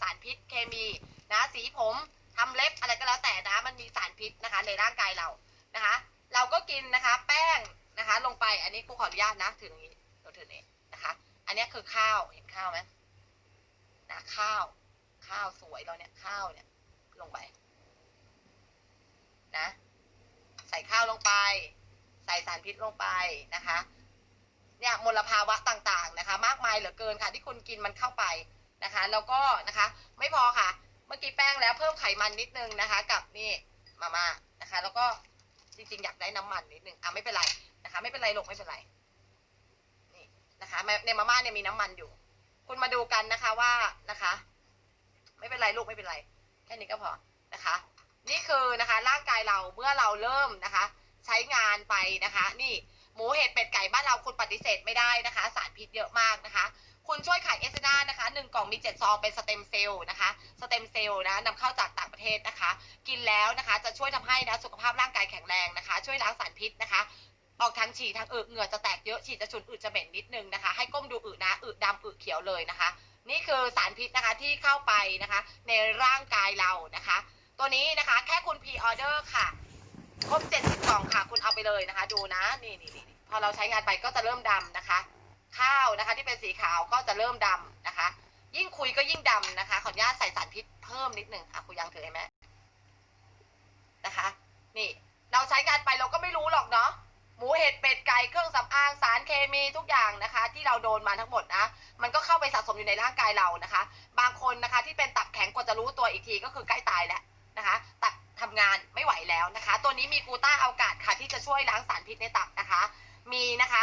สารพิษเคมีนะสีผมทำเล็บอะไรก็แล้วแต่นะมันมีสารพิษนะคะในร่างกายเรานะคะ เราก็กินนะคะแป้งนะคะ ลงไปอันนี้กูขออนุญาตนะถืออย่างนี้เราถือนี้นะคะ อันนี้คือข้าวเห็นข้าวไหมนะข้าว ข้าวสวยเราเนี่ยข้าวเนี่ยลงไปนะใส่ข้าวลงไป ใส่สารพิษลงไปนะคะเนี่ยมลภาวะต่างๆนะคะ มากมายเหลือเกินค่ะ ที่คุณกินมันเข้าไป นะคะแล้วก็นะคะไม่พอค่ะ เมื่อกี้แป้งแล้วเพิ่มไขมันนิดนึงนะคะ กับนี่มาม่านะคะ แล้วก็จริงๆอยากได้น้ำมันนิดนึงอะไม่เป็นไรนะคะ ไม่เป็นไรลูกไม่เป็นไรนี่นะคะในมาม่าเนี่ยมีน้ำมันอยู่ คุณมาดูกันนะคะว่านะคะ ไม่เป็นไรลูกไม่เป็นไร แค่นี้ก็พอนะคะ นี่คือนะคะ ร่างกายเราเมื่อเราเริ่มนะคะ ใช้งานไปนะคะ นี่หมูเห็ดเป็ดไก่บ้านเราคุณปฏิเสธไม่ได้นะคะ สารพิษเยอะมากนะคะ คุณช่วยขายเอสนานะคะหนึ่งกล่องมีเจ็ดซองเป็นสเต็มเซลล์นะคะสเต็มเซลล์นะนำเข้าจากต่างประเทศนะคะ กินแล้วนะคะจะช่วยทำให้นะสุขภาพร่างกายแข็งแรงนะคะ ช่วยล้างสารพิษนะคะออกทางฉี่ทางอึเหงื่อจะแตกเยอะฉี่จะฉุนอึจะเหม็นนิดนึงนะคะ ให้ก้มดูอึนะอึดำอึเขียวเลยนะคะ นี่คือสารพิษนะคะที่เข้าไปนะคะ ในร่างกายเรานะคะ ตัวนี้นะคะแค่คุณพรีออเดอร์ค่ะครบ70กล่องค่ะ คุณเอาไปเลยนะคะ ดูนะ นี่นี่นี่พอเราใช้งานไปก็จะเริ่มดำนะคะ ข้าวนะคะ ที่เป็นสีขาวก็จะเริ่มดำนะคะ ยิ่งคุยก็ยิ่งดำนะคะ ขออนุญาตใส่สารพิษเพิ่มนิดนึงอะคุณยังถือไหมนะคะ นี่เราใช้งานไปเราก็ไม่รู้หรอกเนาะหมูเห็ดเป็ดไก่เครื่องสำอางสารเคมีทุกอย่างนะคะ ที่เราโดนมาทั้งหมดนะมันก็เข้าไปสะสมอยู่ในร่างกายเรานะคะ บางคนนะคะที่เป็นตับแข็งกว่าจะรู้ตัวอีกทีก็คือใกล้ตายแล้วนะคะ ตับทำงานไม่ไหวแล้วนะคะ ตัวนี้มีกูต้าอัลกาศค่ะที่จะช่วยล้างสารพิษในตับนะคะ มีนะคะ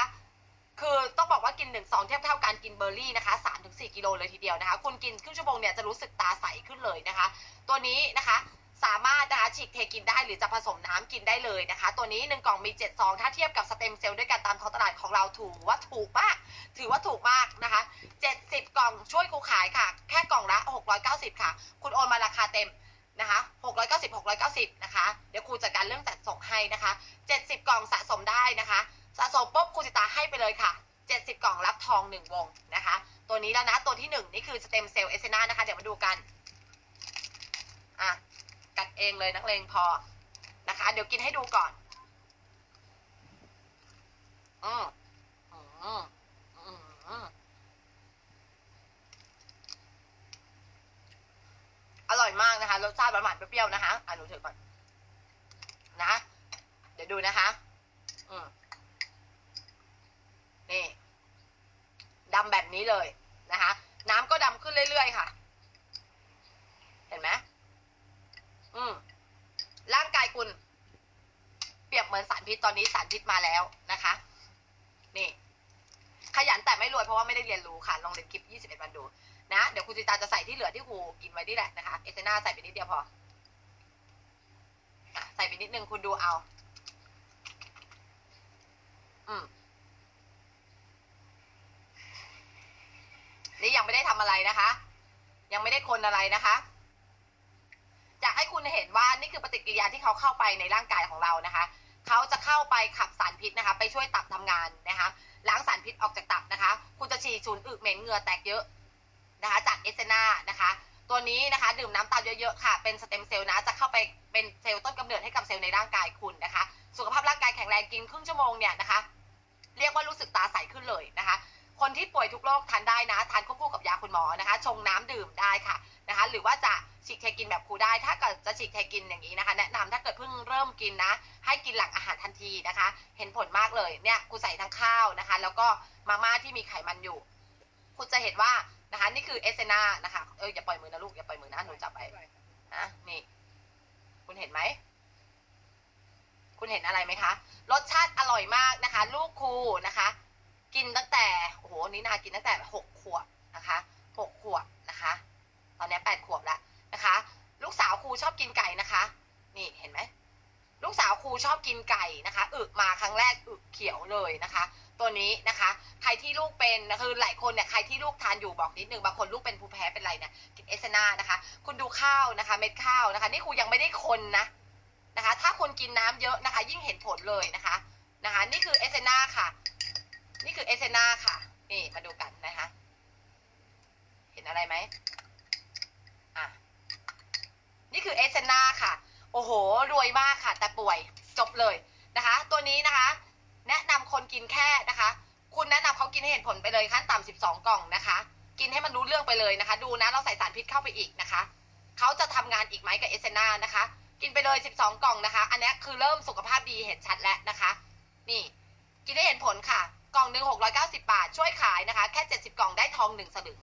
คือต้องบอกว่ากินหนึ่งสองเทียบเท่าการกินเบอร์รี่นะคะสามถึงสี่กิโลเลยทีเดียวนะคะคุณกินครึ่งชั่วโมงเนี่ยจะรู้สึกตาใสขึ้นเลยนะคะ ตัวนี้นะคะสามารถนะคะฉีกเทกินได้หรือจะผสมน้ำกินได้เลยนะคะ ตัวนี้หนึ่งกล่องมีเจ็ดซอง ถ้าเทียบกับสเต็มเซลล์ด้วยกันตามท้องตลาดของเราถือว่าถูกมาก ถือว่าถูกมากนะคะเจ็ดสิบกล่องช่วยครูขายค่ะ แค่กล่องละหกร้อยเก้าสิบค่ะ คุณโอนมาราคาเต็มนะคะหกร้อยเก้าสิบหกร้อยเก้าสิบนะคะ เดี๋ยวครูจัดการเรื่องจัดส่งให้นะคะเจ็ดสิบกล่องสะสมได้นะคะ สะสมปุ๊บครูจิตาให้ไปเลยค่ะ 70กล่องรับทอง1วงนะคะ ตัวนี้แล้วนะ ตัวที่1นี่คือสเต็มเซลล์เอเซนานะคะ เดี๋ยวมาดูกัน อะ กัดเองเลยนักเลงพอนะคะ เดี๋ยวกินให้ดูก่อน อืมอืมอืมอืมอร่อยมากนะคะรสชาติหวานๆเปรี้ยวๆนะคะอะหนูถือก่อนนะ เดี๋ยวดูนะคะ อืม นี่ดำแบบ นี้เลยนะคะน้ำก็ดำขึ้นเรื่อยๆค่ะ เห็นไหมอืมร่างกายคุณเปรียบเหมือนสารพิษตอนนี้สารพิษมาแล้วนะคะ นี่ ขยันแต่ไม่รวยเพราะว่าไม่ได้เรียนรู้ค่ะ ลองเรียนคลิป 21 วันดู นะ เดี๋ยวคุณจิตาจะใส่ที่เหลือที่ครูกินไว้นี่แหละนะคะ เอเซนาใส่ไปนิดเดียวพอใส่ไปนิดนึงคุณดูเอา อืม นี่ยังไม่ได้ ทำอะไรนะคะ ยังไม่ได้คนอะไรนะคะจะให้คุณเห็นว่านี่คือปฏิกิริยาที่เขาเข้าไปในร่างกายของเรานะคะ เขาจะเข้าไปขับสารพิษนะคะ ไปช่วยตับทำงานนะคะล้างสารพิษออกจากตับนะคะ คุณจะฉี่สูญอึเหม็นเหงื่อแตกเยอะนะคะจากเอสเซนานะคะ ตัวนี้นะคะดื่มน้ำตาลเยอะๆค่ะ เป็นสเต็มเซลล์นะ จะเข้าไปเป็นเซลล์ต้นกำเนิดให้กับเซลล์ในร่างกายคุณนะคะ สุขภาพร่างกายแข็งแรงกินครึ่งชั่วโมงเนี่ยนะคะ เรียกว่ารู้สึกตาใสขึ้นเลยนะคะ คนที่ป่วยทุกโรคทานได้นะทานควบคู่กับยาคุณหมอนะคะ ชงน้ำดื่มได้ค่ะนะคะ หรือว่าจะฉีกเทกินแบบครูได้ ถ้าเกิดจะฉีกเทกินอย่างนี้นะคะ แนะนำถ้าเกิดเพิ่งเริ่มกินนะ ให้กินหลังอาหารทันทีนะคะ เห็นผลมากเลยเนี่ยครูใส่ทั้งข้าวนะคะ แล้วก็มาม่าที่มีไขมันอยู่คุณจะเห็นว่านะคะนี่คือเอสเซนานะคะเอออย่าปล่อยมือนะลูกอย่าปล่อยมือนะหนูจับไปนะนี่ คุณเห็นไหมคุณเห็นอะไรไหมคะ รสชาติอร่อยมากนะคะ ลูกครูนะคะ กินตั้งแต่ นี่นากินตั้งแต่หกขวบนะคะหกขวบนะคะ ตอนนี้แปดขวบแล้วนะคะ ลูกสาวครูชอบกินไก่นะคะ นี่เห็นไหมลูกสาวครูชอบกินไก่นะคะอึมาครั้งแรกอึเขียวเลยนะคะ ตัวนี้นะคะ ใครที่ลูกเป็นคือหลายคนเนี่ยใครที่ลูกทานอยู่บอกนิดนึงบางคนลูกเป็นภูแพ้เป็นไรเนี่ยกินเอสนานะคะ คุณดูข้าวนะคะ เม็ดข้าวนะคะ นี่ครูยังไม่ได้คนนะนะคะ ถ้าคนกินน้ำเยอะนะคะ ยิ่งเห็นผลเลยนะคะนะคะ นี่คือเอสนาค่ะ นี่คือเอเซนาค่ะ นี่มาดูกันนะคะ เห็นอะไรไหมอะนี่คือเอเซนาค่ะ โอ้โห รวยมากค่ะ แต่ป่วยจบเลยนะคะ ตัวนี้นะคะ แนะนำคนกินแค่นะคะ คุณแนะนำเขากินให้เห็นผลไปเลยขั้นต่ำ12กล่องนะคะ กินให้มันรู้เรื่องไปเลยนะคะ ดูนะเราใส่สารพิษเข้าไปอีกนะคะเขาจะทำงานอีกไหมกับเอเซนานะคะ กินไปเลย 12 กล่องนะคะ อันนี้คือเริ่มสุขภาพดีเห็นชัดแล้วนะคะ นี่ กินได้เห็นผลค่ะ กล่องหนึ่ง690 บาท ช่วยขายนะคะ แค่ 70 กล่องได้ทองหนึ่งสลึง